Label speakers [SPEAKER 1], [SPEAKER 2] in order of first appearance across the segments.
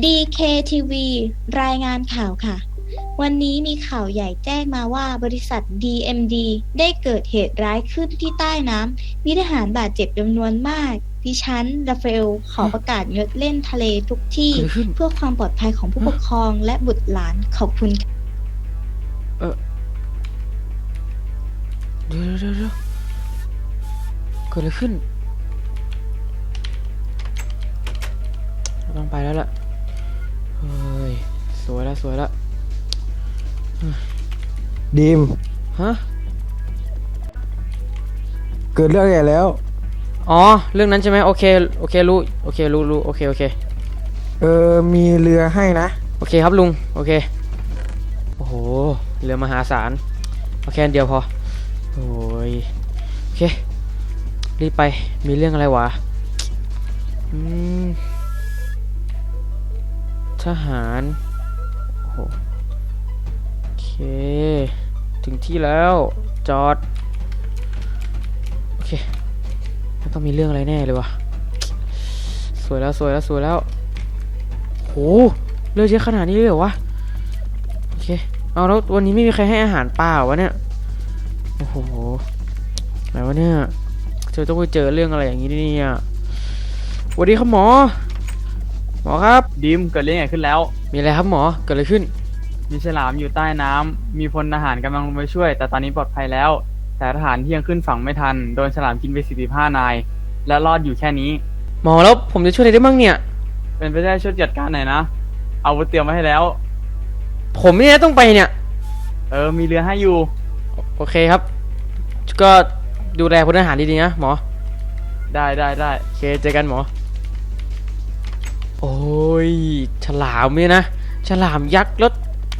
[SPEAKER 1] DKTV รายงานข่าวค่ะ วันนี้มีข่าวใหญ่แจ้งมาว่าบริษัท DMD ได้เกิดเหตุร้ายขึ้นที่ใต้น้ำมีทหารบาดเจ็บจำนวนมาก ดิฉันราฟาเอลขอประกาศงดเล่นทะเลทุกที่
[SPEAKER 2] เกิดอะไรขึ้น
[SPEAKER 1] เพื่อความปลอดภัยของผู้ปกครองและบุตรหลานขอบคุณค่ะ
[SPEAKER 2] เดี๋ยวเดี๋ยวเดี๋ยวเกิดอะไรขึ้น ต้องไปแล้วล่ะ เฮ้ยสวยแล้วสวยแล้ว
[SPEAKER 3] ดีม
[SPEAKER 2] ฮะ
[SPEAKER 3] เกิดเรื่องใหญ่แล้ว
[SPEAKER 2] อ๋อ เรื่องนั้นใช่ไหมโอเคโอเครู้โอเครู้รู้โอเคโอเค
[SPEAKER 3] เออมีเรือให้นะ
[SPEAKER 2] โอเคครับลุงโอเคโอ้โหเรือมหาศาลเอาแค่อันเดียวพอโอ้ยโอเครีบไปมีเรื่องอะไรวะอืม ทหารโอ้โอเค ถึงที่แล้วจอด โอเคมันต้องมีเรื่องอะไรแน่เลยวะสวยแล้วสวยแล้วสวยแล้วโหเลือกเยอะขนาดนี้เลยเหรอวะโอเคเอาแล้ววันนี้ไม่มีใครให้อาหารปลาวะเนี่ยโอ้โหอะไรวะเนี่ยเจอต้องไปเจอเรื่องอะไรอย่างนี้เนี่ยสวัสดีครับหมอ หมอครับ
[SPEAKER 4] ดิมเกิดเรื่องใหญ่ขึ้นแล้ว
[SPEAKER 2] มีอะไรครับหมอ เกิดอะไรขึ้น
[SPEAKER 4] มีฉลามอยู่ใต้น้ำมีพลทหารกำลังลงไปช่วย แต่ตอนนี้ปลอดภัยแล้ว แต่ทหารที่ยังขึ้นฝั่งไม่ทัน โดนฉลามกินไป45นาย และรอดอยู่แค่นี้
[SPEAKER 2] หมอแล้วผมจะช่วยอะไรได้บ้างเนี่ย
[SPEAKER 4] เป็นไปได้ช่วยจัดการหน่อยนะ เอาอาวุธเตรียมไว้ให้แล้ว
[SPEAKER 2] ผมเนี่ยต้องไปเนี่ย
[SPEAKER 4] เออ มีเรือให้อยู่
[SPEAKER 2] โอเคครับ ก็ดูแลพลทหารดีๆนะหมอ
[SPEAKER 4] ได้ได้ได้
[SPEAKER 2] โอเคเจอกันหมอ โอ้ย ฉลามเนี่ยนะ ฉลามยักษ์รถ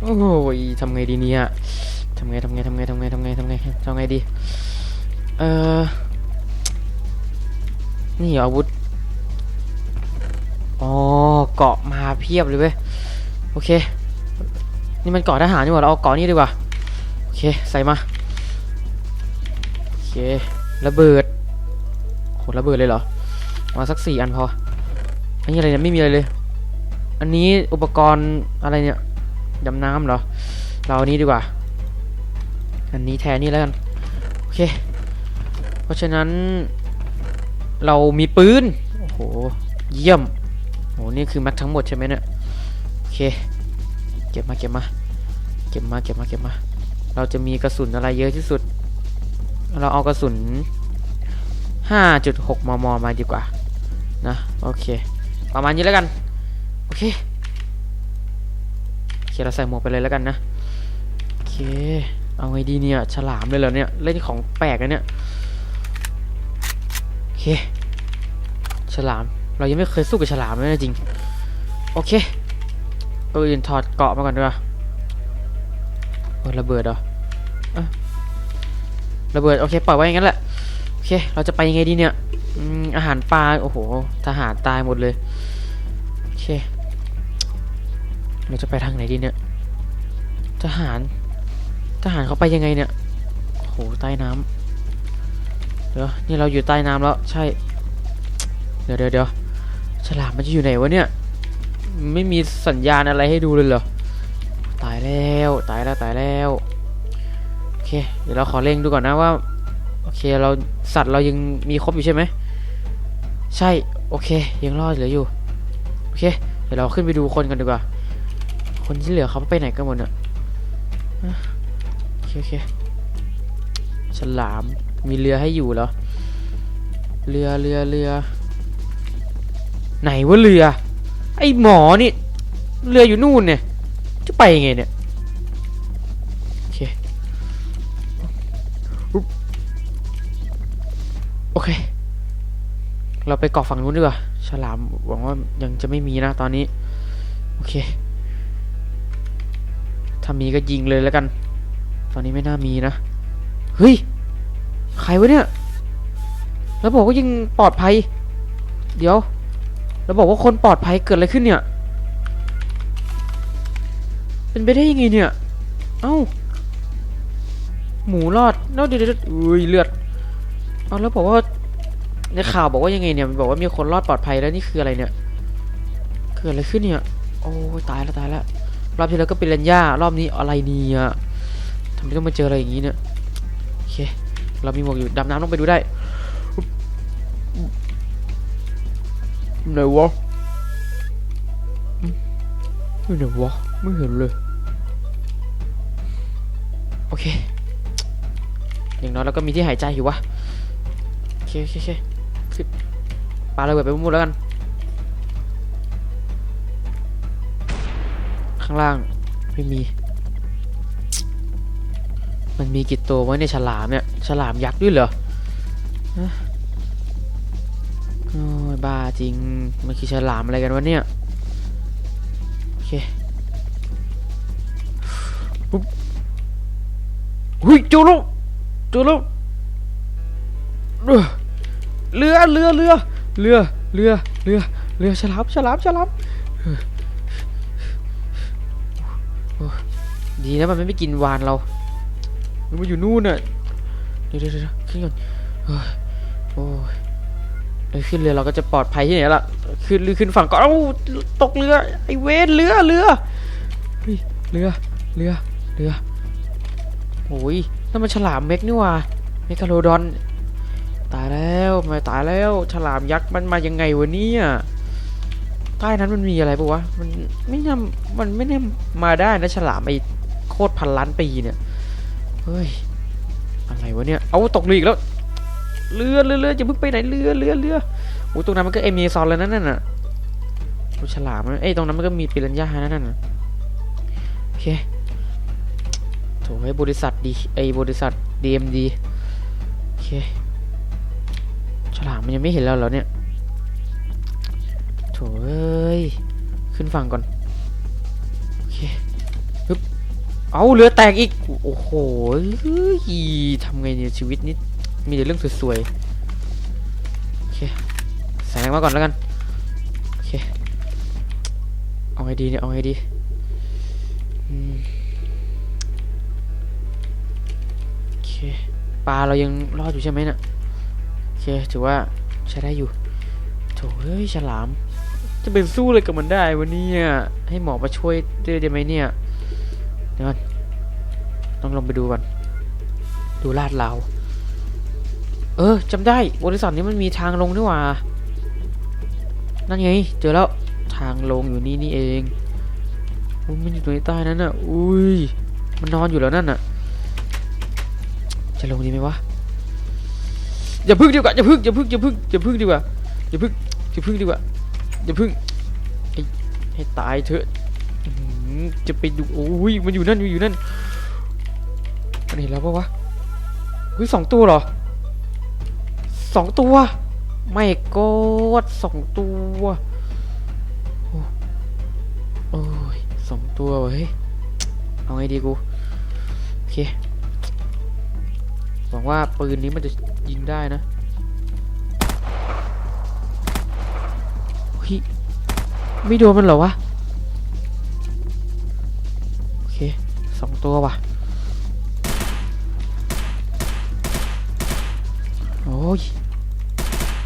[SPEAKER 2] โอ้ยทำไงดีเนี่ยทำไงทำไงทำไงทำไงทำไงทำไงทำไงดี เออนี่ออาวุธ อ๋อ เกาะมาเพียบเลยเว้ย โอเค นี่มันเกาะทหารนี่หว่า เราเอาเกาะนี่ดีกว่า โอเค ใส่มา โอเค ระเบิดโหระเบิดเลยเหรอ มาสักสี่อันพอ อันนี้อะไรเนี่ยไม่มีอะไรเลย อันนี้อุปกรณ์อะไรเนี่ยดำน้ำเหรอ เราอันนี้ดีกว่า อันนี้แทนนี่แล้วกัน โอเค เพราะฉะนั้น เรามีปืน โอ้โห เยี่ยมโหนี่คือแม็กทั้งหมดใช่ไหมเนี่ย โอเค เก็บมาเก็บมา เก็บมาเก็บมาเก็บมา เราจะมีกระสุนอะไรเยอะที่สุด เราเอากระสุน 5.6 มม มาดีกว่า นะ โอเค ประมาณนี้แล้วกัน โอเคโอเคเราใส่หมวกไปเลยแล้วกันนะโอเค เอาไงดีเนี่ยฉลามเลยเหรอเนี่ยเล่นของแปลกอะเนี่ยโอเค ฉลาม เรายังไม่เคยสู้กับฉลามเลยนะจริง โอเคปืนถอดเกาะมาก่อนดีกว่าโอ้ระเบิดเหรอระเบิด โอเคปล่อยไว้อย่างนั้นแหละ โอเค เราจะไปยังไงดีเนี่ย อาหารปลา โอ้โห ทหารตายหมดเลย โอเค เราจะไปทางไหนดีเนี่ย ทหาร ทหารเขาไปยังไงเนี่ย โอ้โห ใต้น้ำเดี๋ยว นี่เราอยู่ใต้น้ำแล้ว ใช่ เดี๋ยวเดี๋ยวเดี๋ยวฉลามมันจะอยู่ไหนวะเนี่ย ไม่มีสัญญาณอะไรให้ดูเลยเหรอ ตายแล้ว ตายแล้วตายแล้ว โอเค เดี๋ยวเราขอเร่งดูก่อนนะว่าโอเคเราสัตว์เรายังมีครบอยู่ใช่ไหม ใช่ โอเค ยังรอดเหลืออยู่ โอเค เดี๋ยวเราขึ้นไปดูคนกันดีกว่า คนที่เหลือเขาไปไหนกันหมดเนี่ยอะโอเคโอเคฉลาม มีเรือให้อยู่เหรอ เรือเรือเรือ ไหนว่าเรือ ไอหมอนี่ เรืออยู่นู่นเนี่ย จะไปยังไงเนี่ย โอเค โอเค เราไปเกาะฝั่งนู้นดีกว่าฉลามหวังว่ายังจะไม่มีนะตอนนี้ โอเค ถ้ามีก็ยิงเลยแล้วกัน ตอนนี้ไม่น่ามีนะ เฮ้ย ใครวะเนี่ย แล้วบอกว่ายังปลอดภัย เดี๋ยว แล้วบอกว่าคนปลอดภัยเกิดอะไรขึ้นเนี่ย เป็นไปได้ยังไงเนี่ย เอ้า หมูรอดเนาะเดี๋ยวเดี๋ยวอุ้ยเลือด เอาแล้วบอกว่า ในข่าวบอกว่ายังไงเนี่ยมันบอกว่ามีคนรอดปลอดภัยแล้วนี่คืออะไรเนี่ยคือเกิดอะไรขึ้นเนี่ย โอ้ยตายแล้วตายแล้วรอบที่แล้วก็เป็นเรนย่ารอบนี้อะไรเนี่ยทำไมต้องมาเจออะไรอย่างนี้เนี่ยโอเคเรามีหมวกอยู่ดำน้ำลงไปดูได้ไหนวะอืมไม่ไหนวะไม่เห็นเลยโอเคอย่างน้อยเราก็มีที่หายใจอยู่วะโอเคโอเค โอเคขึ้นปาระเบิดไปมุมๆแล้วกัน ข้างล่าง ไม่มี มันมีกี่ตัวไว้ในฉลามเนี่ย ฉลามยักษ์ด้วยเหรอโอ้ยบ้าจริง มันคือฉลามอะไรกันวะเนี่ย โอเคปุ๊บหุยเจูลูกเจูลูกเรือ เรือเรือเรือเรือเรือเรือเรือฉลามฉลามฉลามดีนะมันไม่ไปกินวานเรา มันมาอยู่นู่นน่ะ เดี๋ยวเดี๋ยวเดี๋ยวขึ้นก่อนเฮ้ยโอ้ยเอ้ยขึ้นเรือเราก็จะปลอดภัยที่ไหนล่ะ ขึ้นเรือขึ้นฝั่งก่อนเอ้าตกเรือ ไอเวนเรือเรือเฮ้ยเรือ เรือ เรือ โอ้ยนั่นมันฉลามเม็กนี่หว่า เมกาโลดอน ตายแล้วมาตายแล้วฉลามยักษ์มันมายังไงวะเนี่ยใต้นั้นมันมีอะไรปะวะมันไม่น่ามันไม่ได้มาได้นะฉลามไอโคตรพันล้านปีเนี่ยเฮ้ยอะไรวะเนี่ยเอาตกเรืออีกแล้วเรือเรือเรืออย่าเพิ่งไปไหนเรือเรือเรือโอ้ตรงนั้นมันก็เอเมซอนแล้วนั่นน่ะดูฉลามนะเอ้ตรงนั้นมันก็มีปิรันย่านั่นน่ะโอเคโถให้บริษัทดีไอบริษัท DMD โอเค ฉลามมันยังไม่เห็นเราเหรอเนี่ยโถเอ้ยขึ้นฝั่งก่อนโอเคฮึบเอาเรือแตกอีกโอ้โห้ยทำไงเนี่ยชีวิตนี้มีแต่เรื่องสวยๆโอเคแสงมาก่อนแล้วกันโอเคเอาไงดีเนี่ยเอาไงดีโอเคปลาเรายังรอดอยู่ใช่ไหมเน่ะโอ เคถือว่าใช้ได้อยู่โถเฮ้ยฉลาม จะไปสู้อะไรกับมันได้วันนี้ให้หมอมาช่วยได้ไหมเนี่ยเดี๋ยวก่อนต้องลงไปดูก่อนดูลาดเราเออจำได้บริษัทนี้มันมีทางลงนี่หว่า นั่นไง เจอแล้วทางลงอยู่นี่นี่เองอุ๊ยมันอยู่ตรงใต้นั้นน่ะ อุ้ย มันนอนอยู่แล้วนั่นน่ะ จะลงดีไหมวะ อย่าพึ่งดีกว่าอย่าพึ่งอย่าพึ่งอย่าพึ่งอย่าพึ่งดีกว่าอย่าพึ่งอย่าพึ่งดีกว่าอย่าพึ่งให้ตายเถอะจะไปดูโอ้ยมันอยู่นั่นอยู่นั่นมันเห็นแล้วปะวะเฮ้ยสองตัวเหรอสองตัว ไม่กดสองตัวโอ้ยสองตัวเว้ยเอาไงดีกูโอเค วังว่าปืนนี้มันจะยิงได้นะเฮ้ยไม่โดนมันเหรอวะ โอเคสองตัวว่ะ โอ้ย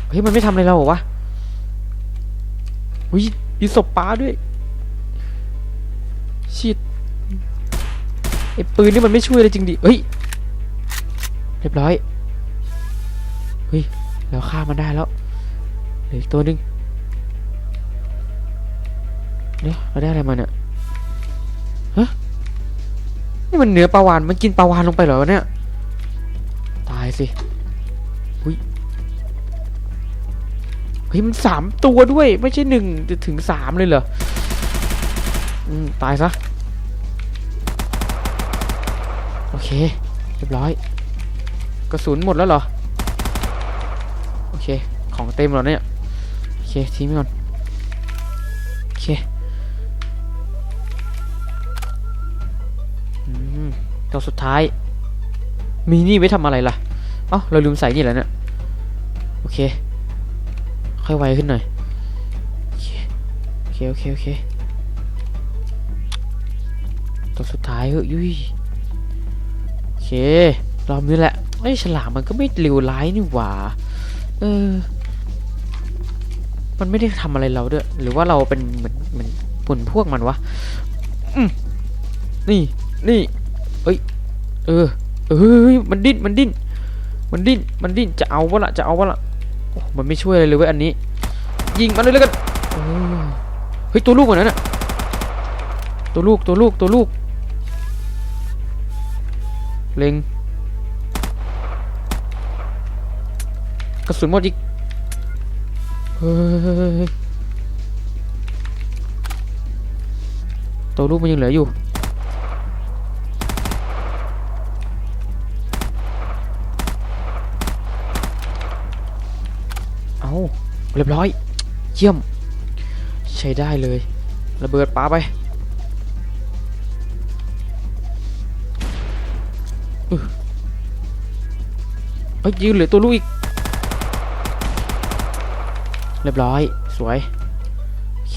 [SPEAKER 2] เฮ้ย มันไม่ทำอะไรเราเหรอวะเฮ้ยมีศพปลาด้วย ชิดไอ้ปืนนี่มันไม่ช่วยเลยจริงดิ เฮ้ย เรียบร้อยเฮ้ยเราฆ่ามันได้แล้วเหลืออีกตัวหนึงเนี่ยเราได้อะไรมาเนี่ยฮะนี่มันเนื้อปลาวานมันกินปลาวานลงไปเหรอวะเนี่ยตายสิอุ้ยเฮ้ยมันสามตัวด้วยไม่ใช่หนึ่งจะถึงสามเลยเหรออืมตายซะโอเคเรียบร้อย กระสุนหมดแล้วเหรอ โอเค ของเต็มแล้วเนี่ย โอเค ทิ้งไปก่อน โอเคตัวสุดท้าย มีนี่ไว้ทำอะไรล่ะเอ้าเราลืมใส่นี่แหละเนี่ย โอเค ค่อยไวขึ้นหน่อย โอเค โอเค โอเค โอเค ตัวสุดท้ายเฮ้ยยุ้ยโอเค รอบนี้แหละ ไอ้ฉลามมันก็ไม่เลวร้ายนี่หว่า เออ มันไม่ได้ทำอะไรเราด้วย หรือว่าเราเป็นเหมือนเหมือนผุนพวกมันวะนี่นี่เอ้ย เออ เอ้ย มันดิ้น มันดิ้น มันดิ้น มันดิ้น จะเอาวะละจะเอาวะละมันไม่ช่วยอะไรเลยเว้ยอันนี้ ยิงมันเลยแล้วกันเออเฮ้ยตัวลูกเหมือนนั้นอะตัวลูกตัวลูกตัวลูกเล็ง ระสุนหมดอีกเฮ้ยตัวลูกมันยังเหลืออยู่เอาเรียบร้อย เยี่ยม ใช้ได้เลยระเบิดปาไปเอ้ยยืนเหลือตัวลูกอีก เรียบร้อย สวย โอเค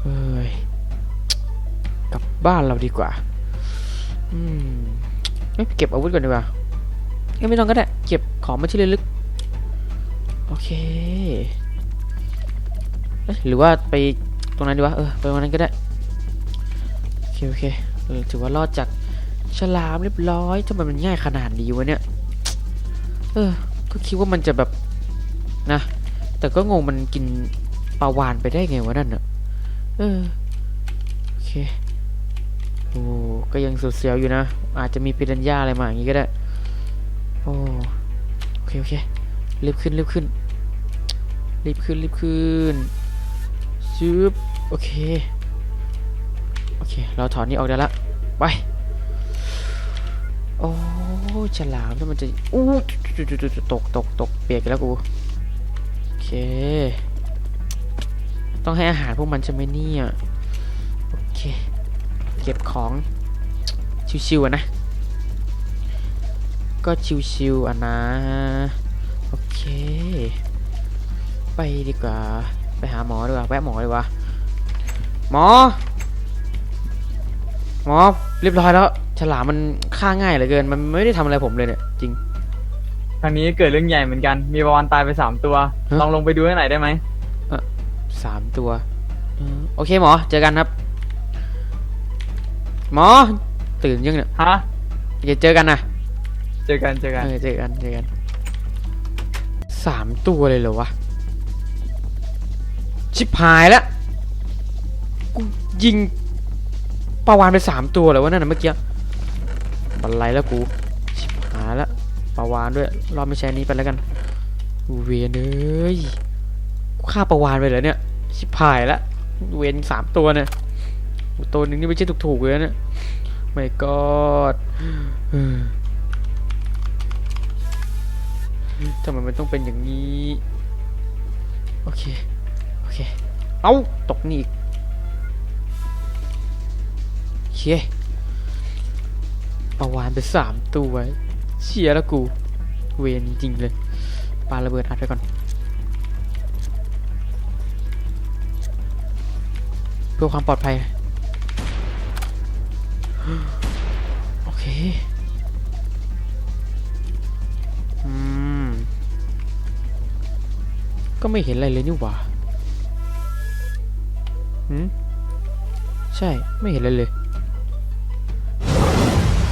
[SPEAKER 2] เฮ้ย กลับบ้านเราดีกว่า อืมเอ้ยเก็บอาวุธก่อนดีกว่าเอ้ยไม่ต้องก็ได้ เก็บของมาที่ระลึก โอเคเอหรือว่าไปตรงนั้นดีวะ เออ ไปตรงนั้นก็ได้ โอเค โอเคถือว่ารอดจากฉลามเรียบร้อยทำไมมันง่ายขนาดนี้วะเนี่ย เออ ก็คิดว่ามันจะแบบนะ แต่ก็งงมันกินปลาวานไปได้ไงวะนั่นเนอะเออโอเคโอ้ก็ยังสุดเสียวอยู่นะ อาจจะมีปิรันย่าอะไรมาอย่างงี้ก็ได้ โอ้โอเคโอเครีบขึ้นรีบขึ้นรีบขึ้นรีบขึ้นชึบโอเคโอเค เราถอนนี้ออกได้ละไปโอ้ฉลามแล้วมันจะอู้ตกตกตกเปียกแล้วกู เค ต้องให้อาหารพวกมันใช่ไหมเนี่ยโอเค เก็บของ ชิวๆอะนะ ก็ชิวๆอะนะ โอเค ไปดีกว่า ไปหาหมอดีกว่าแวะหมอดีกว่า หมอ หมอ เรียบร้อยแล้ว ฉลามมันฆ่าง่ายเหลือเกิน มันไม่ได้ทำอะไรผมเลยเนี่ย จริง
[SPEAKER 4] ทางนี้เกิดเรื่องใหญ่เหมือนกัน มีประวันตายไปสามตัว
[SPEAKER 2] ฮะ
[SPEAKER 4] ลองลงไปดูให้หน่อยได้ไหม
[SPEAKER 2] สามตัวเออโอเคหมอ เจอกันครับ หมอ ตื่นยังเนี่ย
[SPEAKER 4] ฮะ
[SPEAKER 2] อย่าเจอกันนะ
[SPEAKER 4] เจอกันเจอกัน
[SPEAKER 2] เออเจอกัน เจอกัน สามตัวเลยเหรอวะ ชิบหายแล้วกูยิงปลาวานไปสามตัวเลยวะนั่นนะเมื่อกี้ บันไลแล้วกู ชิบหายแล้ว ปลาวานด้วย รอบไม่ใช่นี้ไปแล้วกันเวียนเอ้ยฆ่าปลาวานไปเหรอเนี่ย ชิบหายล้วเวียนสามตัวเนี่ย ตัวหนึงนี่ไม่ใช่ถูกๆเลยนะเนี่ยไม่กอดทำไมมันต้องเป็นอย่างนี้ โอเค โอเค เอาตกนี่อีกโอเคปลาวานไปสามตัว เชียแล้วกู เวรจริงเลยปาระเบิดอัดไปก่อน เพื่อความปลอดภัย โอเค อืม ก็ไม่เห็นอะไรเลยนี่หว่าหืม ใช่ ไม่เห็นอะไรเลย